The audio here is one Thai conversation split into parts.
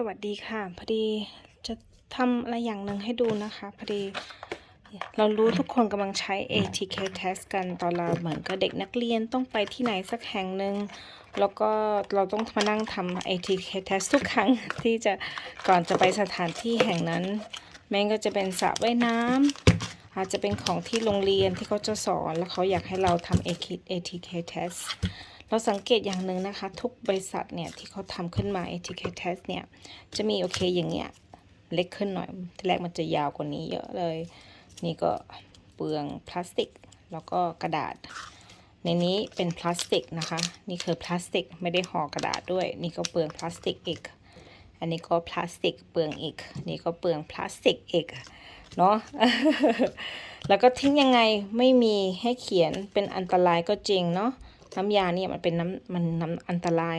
สวัสดีค่ะ พอดีจะทำอะไรอย่างหนึ่งให้ดูนะคะ พอดี เรารู้ทุกคนกำลังใช้ ATK test กันตอนเราเหมือนกับเด็กนักเรียนต้องไปที่ไหนสักแห่งหนึ่งแล้วก็เราต้องมานั่งทำ ATK test ทุกครั้งที่จะก่อนจะไปสถานที่แห่งนั้นแม้ก็จะเป็นสระว่ายน้ำอาจจะเป็นของที่โรงเรียนที่เขาจะสอน แล้วเขาอยากให้เราทำ ATK test เราสังเกตอย่างหนึ่งนะคะ ทุกบริษัทเนี่ย ที่เขาทำขึ้นมา ATK test เนี่ย จะมีโอเคอย่างเงี้ย เล็กขึ้นหน่อยทีแรกมันจะยาวกว่านี้เยอะเลย นี่ก็เปลืองพลาสติก แล้วก็กระดาษ ในนี้เป็นพลาสติกนะคะ นี่คือพลาสติกไม่ได้ห่อกระดาษด้วย นี่ก็เปลืองพลาสติกอีก อันนี้ก็พลาสติกเปลืองอีก นี่ก็เปลืองพลาสติกอีกเนาะแล้วก็ทิ้งยังไงไม่มีให้เขียนเป็นอันตรายก็จริงเนาะ น้ำยาเนี่ยมันเป็นน้ำมันน้ำอันตราย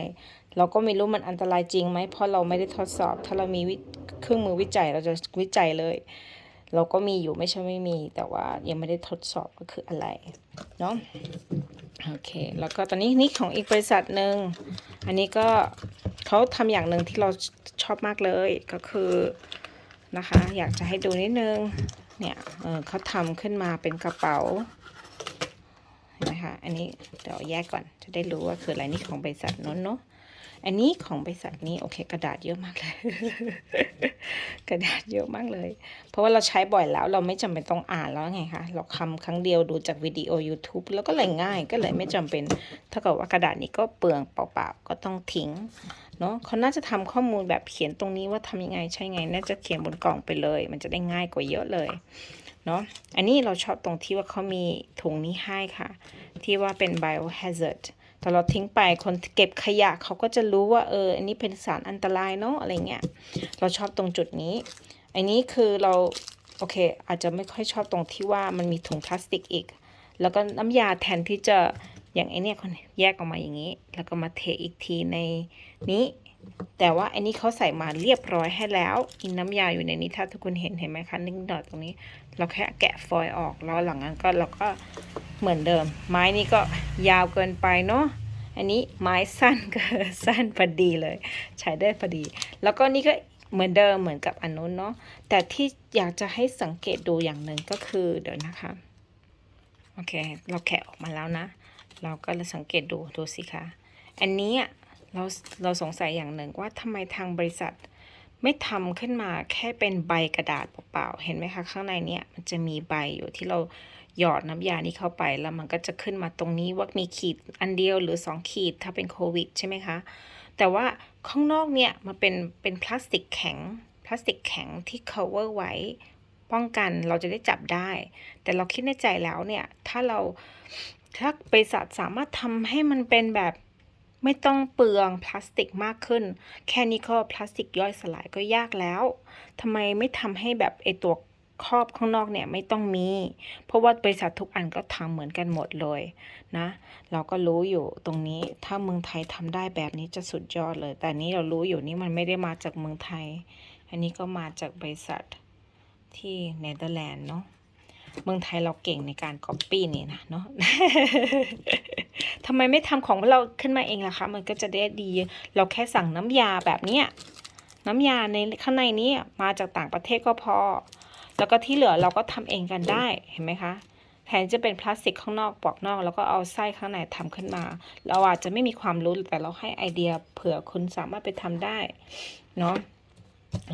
เราก็ไม่รู้มันอันตรายจริงไหมเพราะเราไม่ได้ทดสอบ ถ้าเรามีเครื่องมือวิจัยเราจะวิจัยเลย เราก็มีอยู่ไม่ใช่ไม่มี แต่ว่ายังไม่ได้ทดสอบก็คืออะไรเนาะโอเค แล้วก็ตอนนี้นี่ของอีกบริษัทหนึ่งอันนี้ก็เขาทำอย่างหนึ่งที่เราชอบมากเลยก็คือนะคะ อยากจะให้ดูนิดนึงเนี่ยเเขาทำขึ้นมาเป็นกระเป๋า เห็นไหมคะอันนี้เดี๋ยวแยกก่อนจะได้รู้ว่าคืออะไรนี่ของบริษัทโน้นเนาะอันนี้ของบริษัทนี้โอเค กระดาษเยอะมากเลย กระดาษเยอะมากเลย เพราะว่าเราใช้บ่อยแล้วเราไม่จำเป็นต้องอ่านแล้วไงคะเราคำครั้งเดียวดูจากวิดีโอ YouTube แล้วก็เลยง่ายก็เลยไม่จำเป็นถ้าเกิดว่ากระดาษนี้ก็เปลืองเปล่าๆก็ต้องทิ้งเนาะเขาน่าจะทำข้อมูลแบบเขียนตรงนี้ว่าทำยังไงใช่ไง น่าจะเขียนบนกล่องไปเลย มันจะได้ง่ายกว่าเยอะเลย เนาะอันนี้เราชอบตรงที่ว่าเขามีถุงนี้ให้ค่ะ ที่ว่าเป็น biohazard แต่เราทิ้งไปคนเก็บขยะเขาก็จะรู้ว่าเอออันนี้เป็นสารอันตรายเนาะอะไรเงี้ยเราชอบตรงจุดนี้ อันนี้คือเราโอเค อาจจะไม่ค่อยชอบตรงที่ว่ามันมีถุงพลาสติกอีก แล้วก็น้ำยาแทนที่จะอย่างไอเนี้ยคนแยกออกมาอย่างนี้ แล้วก็มาเทอีกทีในนี้ แต่ว่าอันนี้เขาใส่มาเรียบร้อยให้แล้วอินน้ำยาอยู่ในนี้ถ้าทุกคนเห็นเห็นไหมคะนิ่งดอดตรงนี้ เราแค่แกะฟอยล์ออกแล้วหลังนั้นก็เราก็เหมือนเดิม ไม้นี้ก็ยาวเกินไปเนาะอันนี้ไม้สั้นก็สั้นพอดีเลย ใช้ได้พอดี แล้วก็นี่ก็เหมือนเดิมเหมือนกับอันนู้นเนาะแต่ที่อยากจะให้สังเกตดูอย่างหนึ่งก็คือเดี๋ยวนะคะโอเค เราแกะออกมาแล้วนะ เราก็เลยสังเกตดูดูสิคะอันนี้อะ เราเราสงสัยอย่างหนึ่งว่าทำไมทางบริษัทไม่ทำขึ้นมาแค่เป็นใบกระดาษเปล่าๆ เห็นไหมคะข้างในเนี่ยมันจะมีใบอยู่ที่เราหยอดน้ำยานี้เข้าไป แล้วมันก็จะขึ้นมาตรงนี้ว่ามีขีดอันเดียวหรือ 2 ขีดถ้าเป็นโควิดใช่ไหมคะ แต่ว่าข้างนอกเนี่ยมันเป็นเป็นพลาสติกแข็งพลาสติกแข็งที่ cover ไว้ป้องกันเราจะได้จับได้ แต่เราคิดในใจแล้วเนี่ยถ้าเราถ้าบริษัทสามารถทำให้มันเป็นแบบ ไม่ต้องเปลืองพลาสติกมากขึ้น แค่นี้ก็พลาสติกย่อยสลายก็ยากแล้วทำไมไม่ทำให้แบบไอตัวครอบข้างนอกเนี่ยไม่ต้องมี เพราะว่าบริษัททุกอันก็ทำเหมือนกันหมดเลยนะ เราก็รู้อยู่ตรงนี้ถ้าเมืองไทยทำได้แบบนี้จะสุดยอดเลย แต่นี้เรารู้อยู่นี่มันไม่ได้มาจากเมืองไทย อันนี้ก็มาจากบริษัทที่เนเธอร์แลนด์เนาะเมืองไทยเราเก่งในการก๊อปปี้นี่นะเนาะ ทำไมไม่ทำของเราขึ้นมาเองล่ะคะ มันก็จะได้ดี เราแค่สั่งน้ำยาแบบเนี้ยน้ำยาในข้างในนี้มาจากต่างประเทศก็พอ แล้วก็ที่เหลือเราก็ทำเองกันได้เห็นไหมคะแทนจะเป็นพลาสติกข้างนอกปอกนอกแล้วก็เอาไส้ข้างในทำขึ้นมา เราอาจจะไม่มีความรู้แต่เราให้ไอเดียเผื่อคุณสามารถไปทำได้เนาะ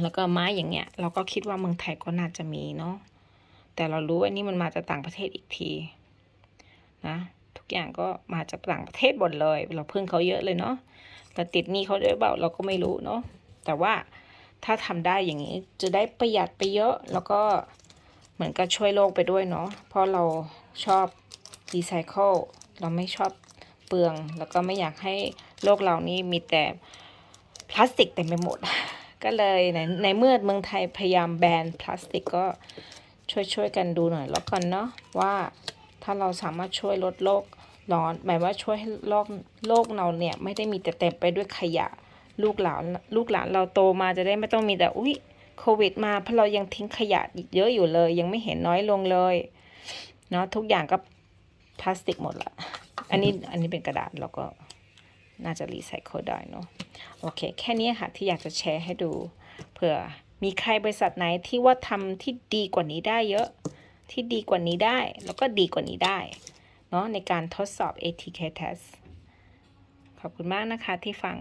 แล้วก็ไม้อย่างเงี้ย เราก็คิดว่าเมืองไทยก็น่าจะมีเนาะแต่เรารู้ว่านี่มันมาจากต่างประเทศอีกทีนะ ทุกอย่างก็มาจากต่างประเทศหมดเลย เราพึ่งเขาเยอะเลยเนาะแต่ติดหนี้เขาด้วยเปล่าเราก็ไม่รู้เนาะแต่ว่าถ้าทำได้อย่างนี้จะได้ประหยัดไปเยอะแล้วก็เหมือนกับช่วยโลกไปด้วยเนาะเพราะเราชอบรีไซเคิลเราไม่ชอบเปลือง แล้วก็ไม่อยากให้โลกเรานี่มีแต่พลาสติกเต็มไปหมด ก็เลยในในเมื่อเมืองไทยพยายามแบนพลาสติกก็ช่วยช่วยกันดูหน่อยแล้วกันเนาะว่า ถ้าเราสามารถช่วยลดโลกร้อน หมายว่าช่วยให้โลกโลกเราเนี่ยไม่ได้มีแต่เต็มไปด้วยขยะ ลูกหลานลูกหลานเราโตมาจะได้ไม่ต้องมีแต่อุ้ยโควิดมาเพราะเรายังทิ้งขยะอีกเยอะอยู่เลย ยังไม่เห็นน้อยลงเลยเนาะทุกอย่างก็พลาสติกหมดละ อันนี้อันนี้เป็นกระดาษเราก็น่าจะรีไซเคิลได้เนาะโอเค แค่นี้ค่ะที่อยากจะแชร์ให้ดูเผื่อมีใครบริษัทไหนที่ว่าทำที่ดีกว่านี้ได้เยอะ ที่ดีกว่านี้ได้ แล้วก็ดีกว่านี้ได้เนาะในการทดสอบ ATK test ขอบคุณมากนะคะที่ฟัง